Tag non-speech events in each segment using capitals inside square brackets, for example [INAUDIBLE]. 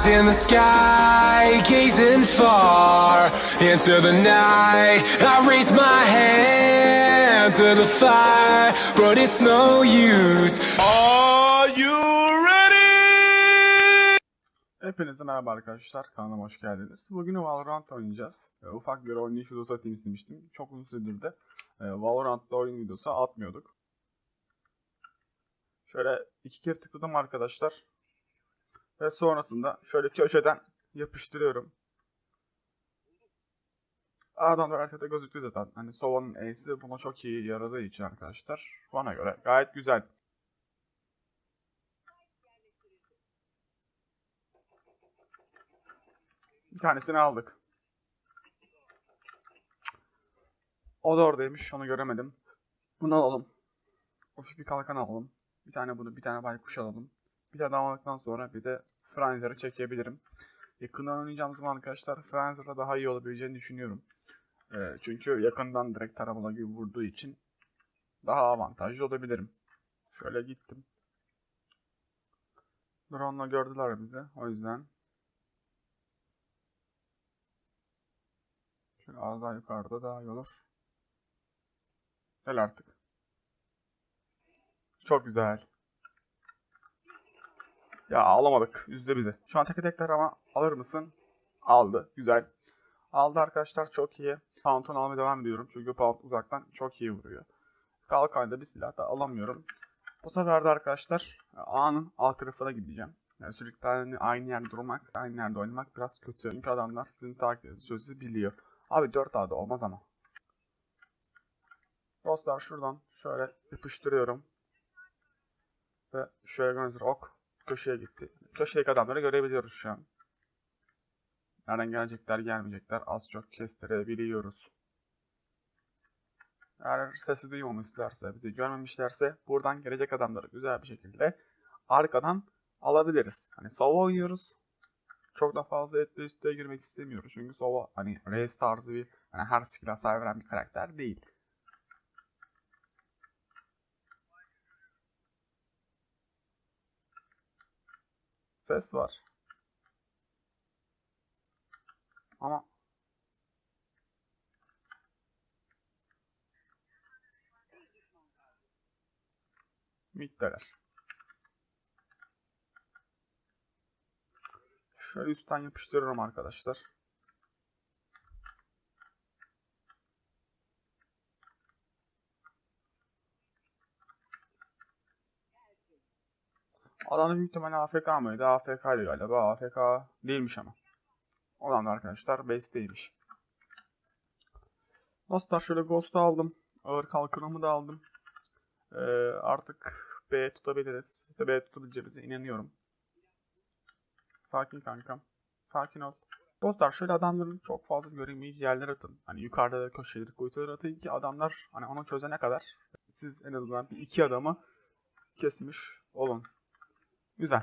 eyes in the sky, gazing far into the night. I raise my hand to the fire, but it's no use. Are you ready? Hepinize merhaba arkadaşlar. Kanalıma hoş geldiniz. Bugün Valorant oynayacağız. E, ufak bir oynayış videosu atayım istemiştim. Çok uzun süredir de e, Valorant'ta oyun videosu atmıyorduk. Şöyle iki kere tıkladım arkadaşlar. Ve sonrasında şöyle köşeden yapıştırıyorum. Da haritada gözüktü zaten. Hani Sova'nın E'si buna çok iyi yaradığı için arkadaşlar. Bana göre gayet güzel. Bir tanesini aldık. O da oradaymış. Onu göremedim. Bunu alalım. Hafif bir kalkan alalım. Bir tane bunu, bir tane baykuş alalım. Bir tane aldıktan sonra bir de Franzer'ı çekebilirim. Yakından oynayacağımız zaman arkadaşlar Franzer'la daha iyi olabileceğini düşünüyorum. Ee, çünkü yakından direkt taramalı gibi vurduğu için daha avantajlı olabilirim. Şöyle gittim. Drone'la gördüler bizi. O yüzden Şöyle az daha yukarıda daha iyi olur. Gel artık. Çok güzel. Ya alamadık. Üzdü bizi. Şu an tek tekler ama alır mısın? Aldı. Güzel. Aldı arkadaşlar çok iyi. Pound'unu almaya devam ediyorum. Çünkü Pound uzaktan çok iyi vuruyor. Kalkan'da bir silah da alamıyorum. Bu sefer de arkadaşlar A'nın alt tarafına gideceğim. Yani sürekli aynı, yerde durmak, aynı yerde oynamak biraz kötü. Çünkü adamlar sizin taktiğinizi sözü biliyor. Abi 4 A'da olmaz ama. Dostlar şuradan şöyle yapıştırıyorum. Ve şöyle gördüğünüz ok köşeye gitti. Köşedeki adamları görebiliyoruz şu an. Nereden gelecekler gelmeyecekler az çok kestirebiliyoruz. Eğer sesi duymamışlarsa, bizi görmemişlerse buradan gelecek adamları güzel bir şekilde arkadan alabiliriz. Hani sova oynuyoruz. Çok da fazla etle üstüne girmek istemiyoruz. Çünkü sova hani race tarzı bir hani her skill hasar veren bir karakter değil. Ses var. Ama Middeler. Şöyle üstten yapıştırıyorum arkadaşlar. Adam da büyük ihtimalle AFK mıydı? AFK'ydı galiba. AFK değilmiş ama. Olan da arkadaşlar base'teymiş. Dostlar şöyle Ghost'u aldım. Ağır kalkanımı da aldım. Ee, artık B tutabiliriz. İşte B tutabileceğimize inanıyorum. Sakin kankam. Sakin ol. Dostlar şöyle adamların çok fazla göremeyeceği yerlere atın. Hani yukarıda köşeleri kuytuları atın ki adamlar hani onu çözene kadar siz en azından bir iki adamı kesmiş olun. Güzel.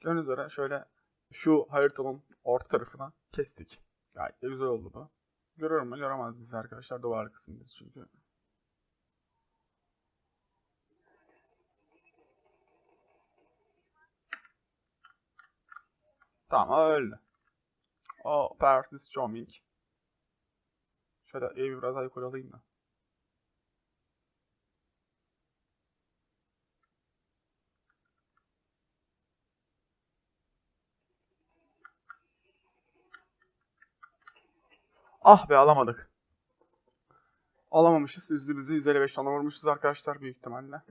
Gördüğünüz üzere şöyle şu haritanın orta tarafına kestik. Gayet de güzel oldu bu. Görür mü? Göremez bizi arkadaşlar. Duvar arkasındayız çünkü. Tamam öldü. O Party Storming. Şöyle evi biraz daha yukarı alayım da. Ah be alamadık. Alamamışız. Üzdü bizi. 155 tane vurmuşuz arkadaşlar büyük ihtimalle.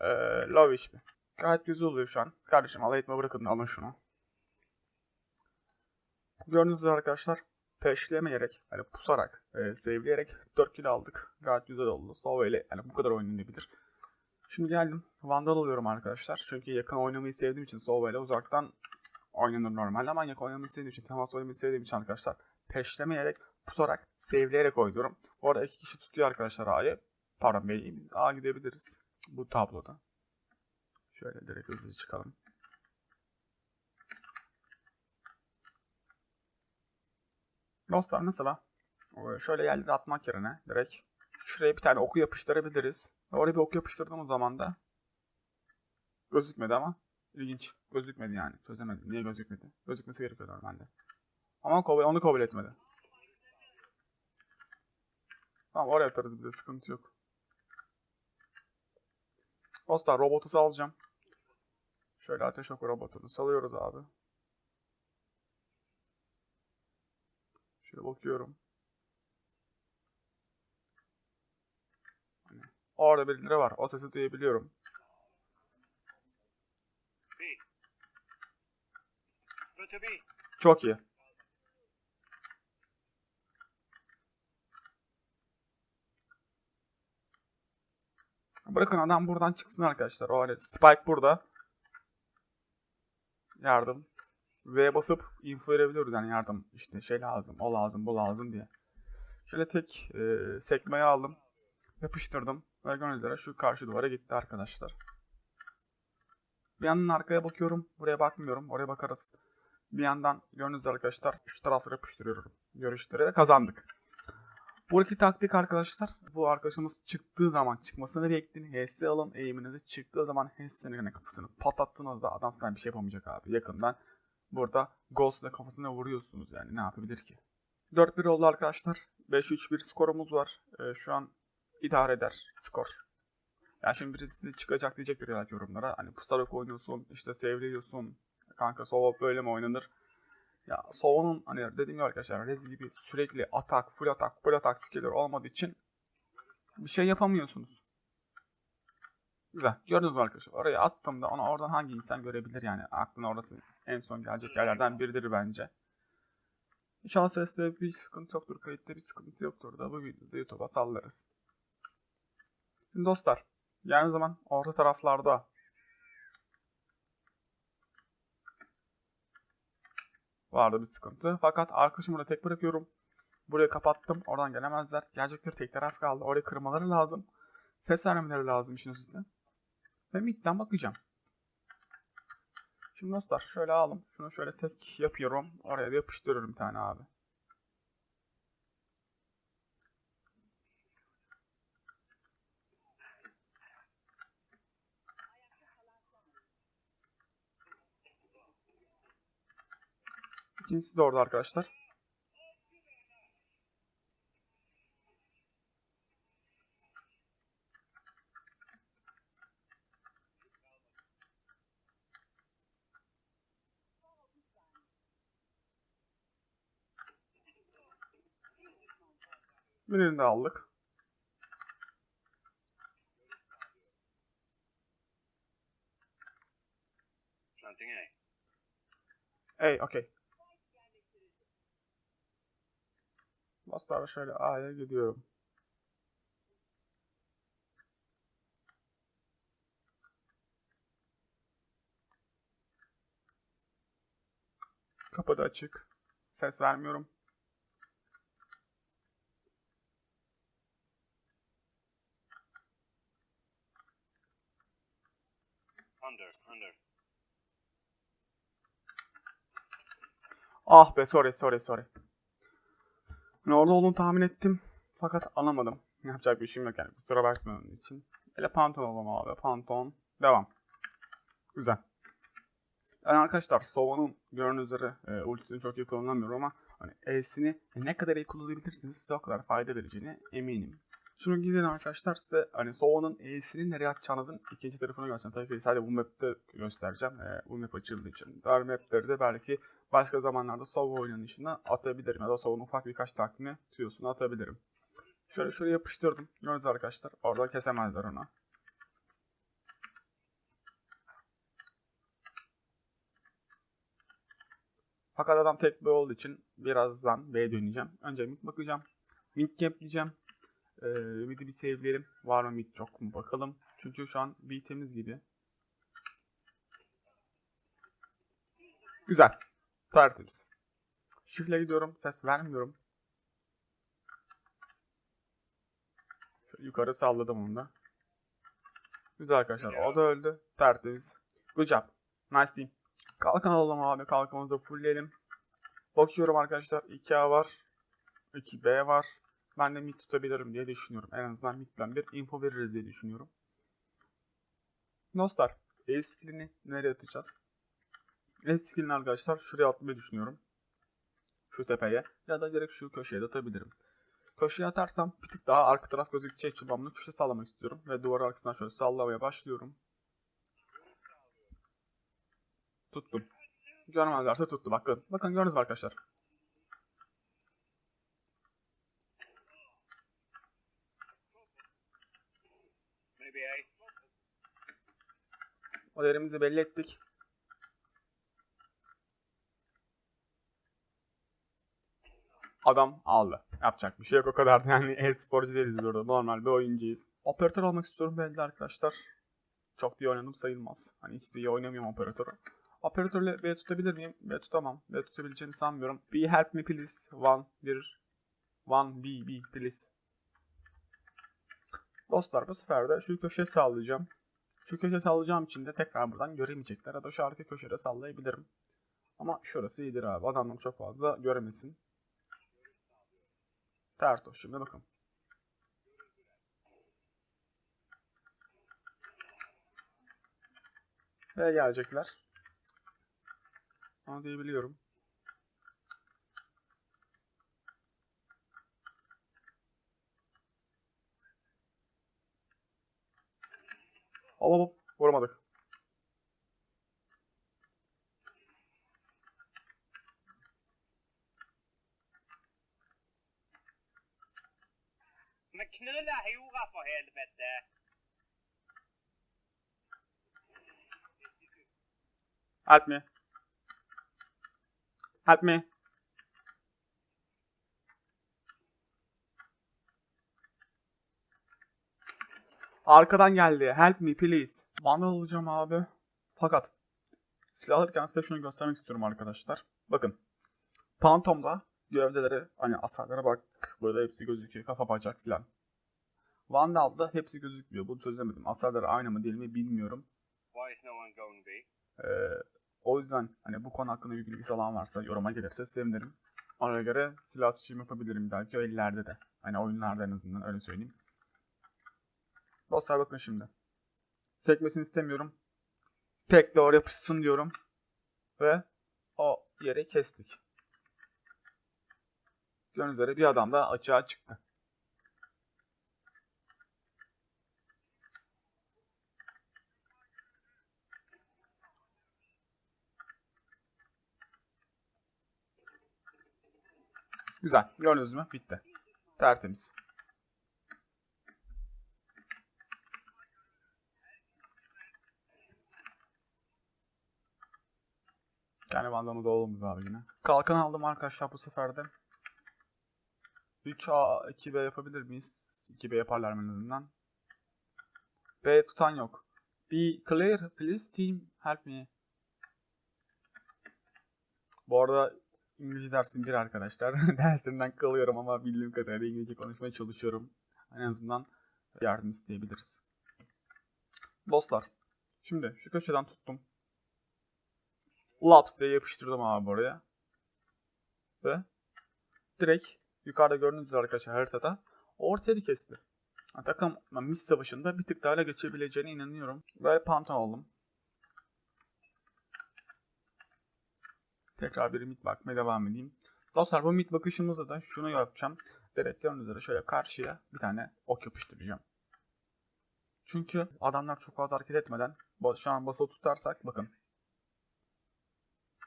Ee, low HP. Gayet güzel oluyor şu an. Kardeşim alay etme bırakın alın şunu. Gördüğünüz üzere arkadaşlar peşlemeyerek, yani pusarak, e, save'leyerek 4 kill aldık. Gayet güzel oldu. Sova ile yani bu kadar oynanabilir. Şimdi geldim. Vandal alıyorum arkadaşlar. Çünkü yakın oynamayı sevdiğim için Sova ile uzaktan oynanır normalde ama yakın oynamayı sevdiğim için, temas oynamayı sevdiğim için arkadaşlar peşlemeyerek, pusarak, save'leyerek oynuyorum. Orada iki kişi tutuyor arkadaşlar A'yı. Pardon B'yi. Biz A gidebiliriz. Bu tabloda. Şöyle direkt hızlı çıkalım. Dostlar mesela şöyle yerlere atmak yerine direkt şuraya bir tane oku yapıştırabiliriz. Oraya bir oku yapıştırdığımız zaman da gözükmedi ama İlginç. Gözükmedi yani. Çözemedim. Niye gözükmedi? Gözükmesi gerekiyor normalde. Ama kabul, onu kabul etmedi. Tamam oraya atarız bir de sıkıntı yok. Dostlar robotu salacağım. Şöyle ateş oku robotunu salıyoruz abi. Şöyle bakıyorum. Hani orada birileri var. O sesi duyabiliyorum. Çok iyi. Bırakın adam buradan çıksın arkadaşlar. O hani Spike burada. Yardım. Z'ye basıp info verebiliyoruz yani yardım. İşte şey lazım, o lazım, bu lazım diye. Şöyle tek e, sekmeyi aldım. Yapıştırdım. Ve üzere şu karşı duvara gitti arkadaşlar. Bir yandan arkaya bakıyorum. Buraya bakmıyorum. Oraya bakarız. Bir yandan gördüğünüz üzere arkadaşlar şu tarafları yapıştırıyorum. Görüşleri kazandık. Buradaki taktik arkadaşlar bu arkadaşımız çıktığı zaman çıkmasını bekleyin. HS alın eğiminizi çıktığı zaman HS'nin kafasını patlattığınızda adam sana bir şey yapamayacak abi. Yakından burada Ghost'la kafasına vuruyorsunuz yani ne yapabilir ki? 4-1 oldu arkadaşlar. 5-3-1 skorumuz var. Ee, şu an idare eder skor. Yani şimdi birisi çıkacak diyecektir ya yorumlara. Hani pusarak oynuyorsun, işte seviliyorsun. Kanka solo böyle mi oynanır? Ya Sova'nın hani dediğim gibi arkadaşlar Rezi gibi sürekli atak, full atak, full atak skill'ler olmadığı için bir şey yapamıyorsunuz. Güzel. Gördünüz mü arkadaşlar? Oraya attığımda onu oradan hangi insan görebilir yani? Aklına orası en son gelecek yerlerden biridir bence. İnşallah seste bir sıkıntı yoktur. Kayıtta bir sıkıntı yoktur da bu videoda YouTube'a sallarız. Şimdi dostlar. Yani zaman orta taraflarda vardı bir sıkıntı. Fakat arkadaşımı da tek bırakıyorum. Burayı kapattım. Oradan gelemezler. Gelecektir tek taraf kaldı. Orayı kırmaları lazım. Ses vermeleri lazım işin üstüne. Ve midden bakacağım. Şimdi dostlar şöyle alalım. Şunu şöyle tek yapıyorum. Oraya da yapıştırıyorum bir tane abi. İkincisi de orada arkadaşlar. Birini de aldık. A. Ey Dostlar şöyle A'ya gidiyorum. Kapı da açık. Ses vermiyorum. Under. Under. Ah be sorry sorry sorry. Orada olduğunu tahmin ettim. Fakat alamadım. Yapacak bir şeyim yok yani. Kusura bakmayın için. Böyle pantolon olalım abi. Pantolon. Devam. Güzel. Yani arkadaşlar Sova'nın gördüğünüz üzere e, ultisini çok iyi kullanamıyorum ama hani E'sini ne kadar iyi kullanabilirsiniz size o kadar fayda vereceğine eminim. Şimdi gidelim arkadaşlar size hani Sova'nın E'sini nereye atacağınızın ikinci tarafını göstereceğim. Tabii ki sadece bu map'te göstereceğim. E, bu map açıldığı için. Diğer map'leri de belki başka zamanlarda Sova oynanışına atabilirim. Ya da Sova'nın ufak birkaç takvimi tüyosunu atabilirim. Şöyle şöyle yapıştırdım. Gördünüz arkadaşlar. Orada kesemezler onu. Fakat adam tek B olduğu için birazdan B'ye döneceğim. Önce mid bakacağım. Mid cap diyeceğim. Ee, mid'i bir save'leyelim. Var mı mid yok mu bakalım. Çünkü şu an B temiz gibi. Güzel. Tertemiz. Shift'le gidiyorum. Ses vermiyorum. Şöyle yukarı salladım onu da. Güzel arkadaşlar. O da öldü. Tertemiz. Good job. Nice team. Kalkan alalım abi. Kalkanımızı fullleyelim. Bakıyorum arkadaşlar. 2A var. 2B var. Ben de mid tutabilirim diye düşünüyorum. En azından midden bir info veririz diye düşünüyorum. Dostlar. E nereye atacağız? E arkadaşlar şuraya atmayı düşünüyorum. Şu tepeye ya da direkt şu köşeye de atabilirim. Köşeye atarsam bir tık daha arka taraf gözükeceği için ben köşe sallamak istiyorum. Ve duvar arkasından şöyle sallamaya başlıyorum. Tuttum. Görmezlerse tuttu. Bakın. Bakın gördünüz mü arkadaşlar? Değerimizi belli ettik. Adam aldı. Yapacak bir şey yok o kadar. Yani e-sporcu değiliz burada. Normal bir oyuncuyuz. Operatör olmak istiyorum belli arkadaşlar. Çok iyi oynadım sayılmaz. Hani hiç iyi oynamıyorum operatörü. Operatörle B tutabilir miyim? B tutamam. B tutabileceğini sanmıyorum. B help me please. One, bir. One, B, B please. Dostlar bu sefer de şu köşeye sağlayacağım. Şu köşe sallayacağım için de tekrar buradan göremeyecekler. Ya da şu arka köşede sallayabilirim. Ama şurası iyidir abi. Adamlar çok fazla göremesin. Terto. Şimdi bakın. Ve gelecekler. Onu diyebiliyorum. Hop hop. Vuramadık. Men knulla hora för helvete! Help me. Help me. Arkadan geldi. Help me please. Vandal alacağım abi. Fakat silah alırken size şunu göstermek istiyorum arkadaşlar. Bakın. Phantom'da gövdelere hani hasarlara baktık. Burada hepsi gözüküyor. Kafa bacak filan. Vandal'da hepsi gözükmüyor. Bunu çözemedim. Hasarları aynı mı değil mi bilmiyorum. Why is no one going B? Ee, o yüzden hani bu konu hakkında bir bilgisi olan varsa yoruma gelirse sevinirim. Ona göre silah seçimi yapabilirim belki o ellerde de. Hani oyunlarda en azından öyle söyleyeyim. Dostlar bakın şimdi. Sekmesini istemiyorum. Tek doğru yapışsın diyorum. Ve o yeri kestik. Gördüğünüz üzere bir adam da açığa çıktı. Güzel. Gördünüz mü? Bitti. Tertemiz. Yani bandamız oğlumuz abi yine. Kalkan aldım arkadaşlar bu sefer de. 3A 2B yapabilir miyiz? 2B yaparlar en azından? B tutan yok. Be clear please team help me. Bu arada İngilizce dersim bir arkadaşlar. [LAUGHS] Dersimden kalıyorum ama bildiğim kadarıyla İngilizce konuşmaya çalışıyorum. En azından yardım isteyebiliriz. Dostlar. Şimdi şu köşeden tuttum. Laps diye yapıştırdım abi oraya. Ve direkt yukarıda gördüğünüz üzere arkadaşlar haritada ortaya kesti. Yani takım mis savaşında bir tık daha geçebileceğine inanıyorum. Ve panton oldum. Tekrar bir mid bakmaya devam edeyim. Dostlar bu mid bakışımızda da şunu yapacağım. Direkt gördüğünüz üzere şöyle karşıya bir tane ok yapıştıracağım. Çünkü adamlar çok fazla hareket etmeden şu an basılı tutarsak bakın.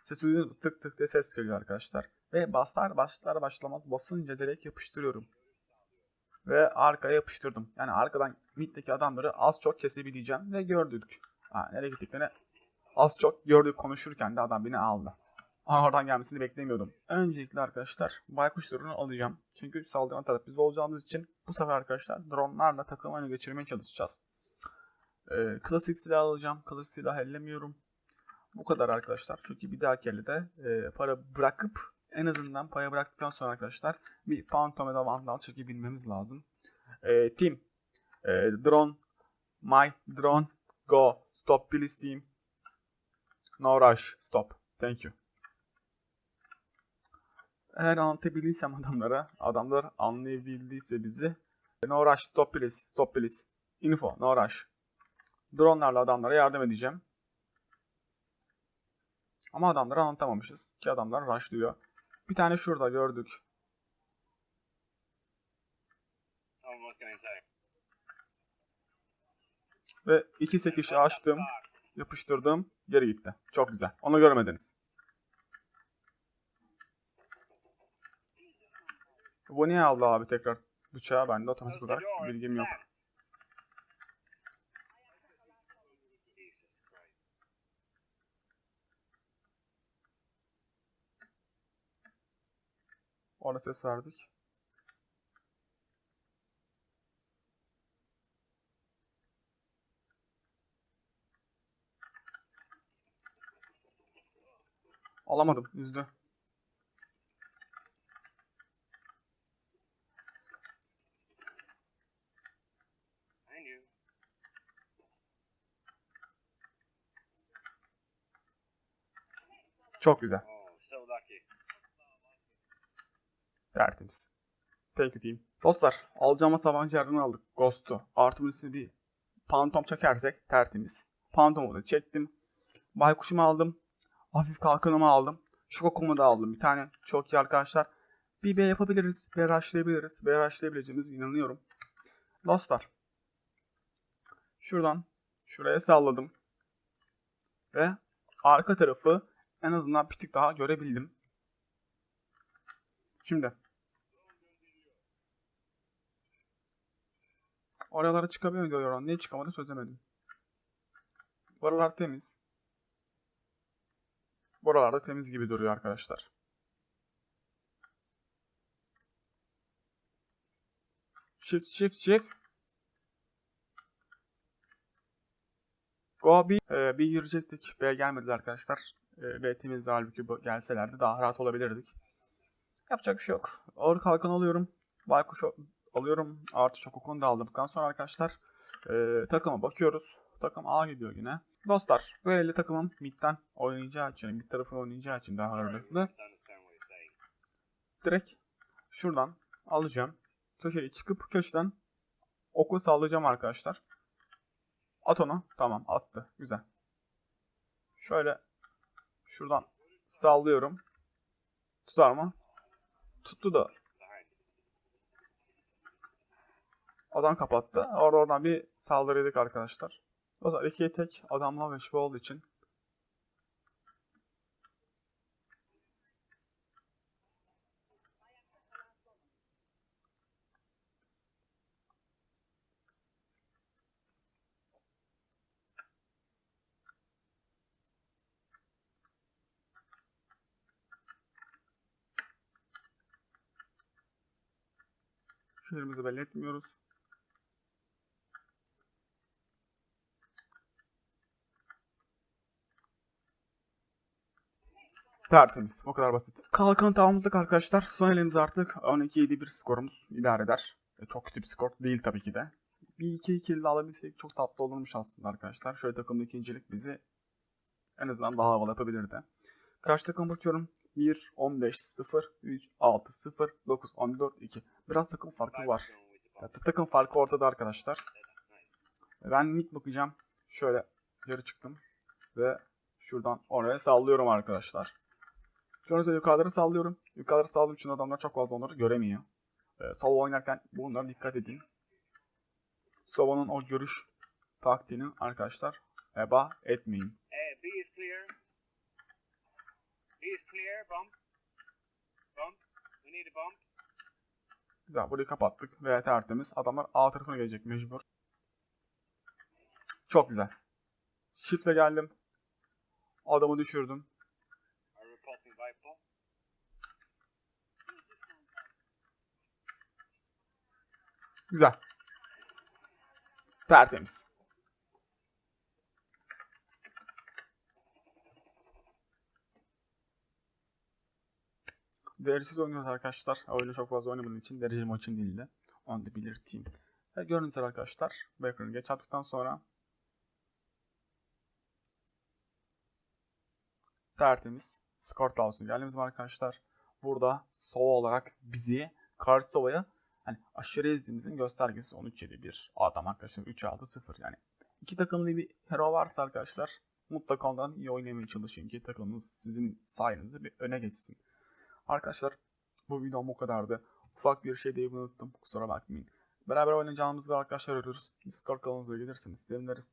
Ses duyuyor musunuz? Tık tık diye ses geliyor arkadaşlar. Ve basar başlar başlamaz basınca direkt yapıştırıyorum. Ve arkaya yapıştırdım. Yani arkadan middeki adamları az çok kesebileceğim ve gördük. Ha, nereye gittiklerini az çok gördük konuşurken de adam beni aldı. Oradan gelmesini beklemiyordum. Öncelikle arkadaşlar baykuş turunu alacağım. Çünkü saldıran taraf biz olacağımız için bu sefer arkadaşlar dronlarla takım geçirmeye çalışacağız. Ee, klasik silah alacağım. Klasik silah ellemiyorum. Bu kadar arkadaşlar. Çünkü bir dahaki elde e, para bırakıp en azından para bıraktıktan sonra arkadaşlar bir ya da Vandal çekebilmemiz lazım. E, team. E, drone. My drone. Go. Stop please team. No rush. Stop. Thank you. Eğer anlatabildiysem adamlara, adamlar anlayabildiyse bizi No rush, stop please, stop please. Info, no rush. Dronelarla adamlara yardım edeceğim. Ama adamları anlatamamışız. Ki adamlar rushlıyor. Bir tane şurada gördük. Ve iki sekişi açtım. Yapıştırdım. Geri gitti. Çok güzel. Onu görmediniz. Bu niye aldı abi tekrar bıçağı? Bende otomatik olarak bilgim yok. Ona ses verdik. Alamadım. Üzdü. Çok güzel. Tertemiz. Thank you team. Dostlar alacağımız tabanca yerden aldık. Ghost'u. Artı birisi bir Phantom çekersek tertemiz. Phantom'u da çektim. Baykuş'umu aldım. Hafif kalkanımı aldım. Şokokumu da aldım. Bir tane çok iyi arkadaşlar. Bir B yapabiliriz. B rushlayabiliriz. B rushlayabileceğimiz inanıyorum. Dostlar. Şuradan şuraya salladım. Ve arka tarafı en azından bir tık daha görebildim. Şimdi Oralara çıkabiliyor diyor. Niye çıkamadı çözemedim. Buralar temiz. Buralarda temiz gibi duruyor arkadaşlar. Shift shift shift. Go B. Ee, B girecektik. B gelmediler arkadaşlar. Ee, B temizdi halbuki bu- gelselerdi daha rahat olabilirdik. Yapacak bir şey yok. Ağır kalkan alıyorum. Baykuş alıyorum. Artı Şokokunu da aldıktan sonra arkadaşlar e, takıma bakıyoruz. Takım A gidiyor yine. Dostlar böyle takımım midden oynayacağı için, mid tarafı oynayacağı için daha ağırlıklı. Direkt şuradan alacağım. Köşeye çıkıp köşeden oku sallayacağım arkadaşlar. At onu. Tamam attı. Güzel. Şöyle şuradan sallıyorum. Tutar mı? Tuttu da Adam kapattı. Orada oradan bir saldırıydık arkadaşlar. O zaman ikiye tek adamla meşgul olduğu için şehrimizi belli etmiyoruz. Tertemiz. O kadar basit. Kalkan tamamladık arkadaşlar. Son elimiz artık 12-7-1 skorumuz idare eder. E, çok kötü bir skor değil tabii ki de. Bir iki kill de çok tatlı olurmuş aslında arkadaşlar. Şöyle takımda ikincilik bizi en azından daha havalı yapabilirdi. Karşı takım bakıyorum. 1, 15, 0, 3, 6, 0, 9, 14, 2. Biraz takım farkı var. Ya, takım farkı ortada arkadaşlar. Nice. Ben mid bakacağım. Şöyle yarı çıktım. Ve şuradan oraya sallıyorum arkadaşlar. Gibi yukarıları sallıyorum. Yukarıları salladığım için adamlar çok fazla onları göremiyor. Ee, solo oynarken bunlara dikkat edin. Sova'nın o görüş taktiğini arkadaşlar eba etmeyin. Eh, B is clear. B is clear. Bump. Bump. We need a bump. Güzel burayı kapattık ve tertemiz. Adamlar A tarafına gelecek mecbur. Çok güzel. Shift'le geldim. Adamı düşürdüm. Güzel. Tertemiz. Derecesiz oynuyoruz arkadaşlar. Öyle çok fazla oynamadığım için dereceli maçım değildi. Onu da belirteyim. Ve gördüğünüz arkadaşlar. Background'ı geç attıktan sonra tertemiz. Skort olsun geldiğimiz arkadaşlar. Burada Sova olarak bizi karşı Sova'ya hani aşırı ezdiğimizin göstergesi 13-7-1 adam arkadaşlar 3-6-0 yani. iki takımlı bir hero varsa arkadaşlar mutlaka ondan iyi oynamaya çalışın ki takımınız sizin sayenizde bir öne geçsin. Arkadaşlar bu videom bu kadardı. Ufak bir şey diye unuttum. Kusura bakmayın. Beraber oynayacağımız bir arkadaşlar arıyoruz. Discord kanalımıza gelirseniz seviniriz.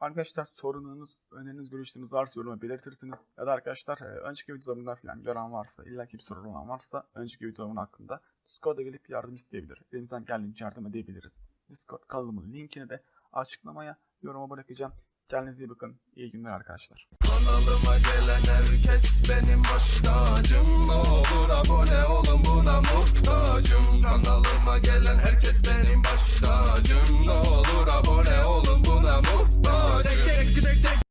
Arkadaşlar sorununuz, öneriniz, görüşleriniz varsa yoruma belirtirsiniz. Ya da arkadaşlar e, önceki videolarımdan falan gören varsa, illa ki bir sorun olan varsa önceki videolarımın hakkında Discord'a gelip yardım isteyebilir. Elimizden geldiğince yardım edebiliriz. Discord kanalımın linkini de açıklamaya, yoruma bırakacağım. Kendinize iyi bakın. İyi günler arkadaşlar. Kanalıma gelen herkes benim baş tacım. Olur abone olun buna muhtacım. Kanalıma gelen herkes benim baş tacım. Olur abone olun buna muhtacım. Tek tek tek tek.